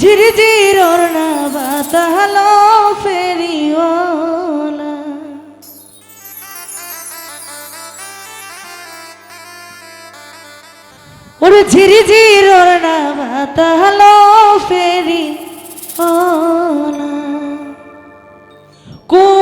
ঝিরঝির না বাতালো ফেরিওলা ওর ঝিরঝির না বাতালো ফেরি ওলা কোন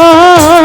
ও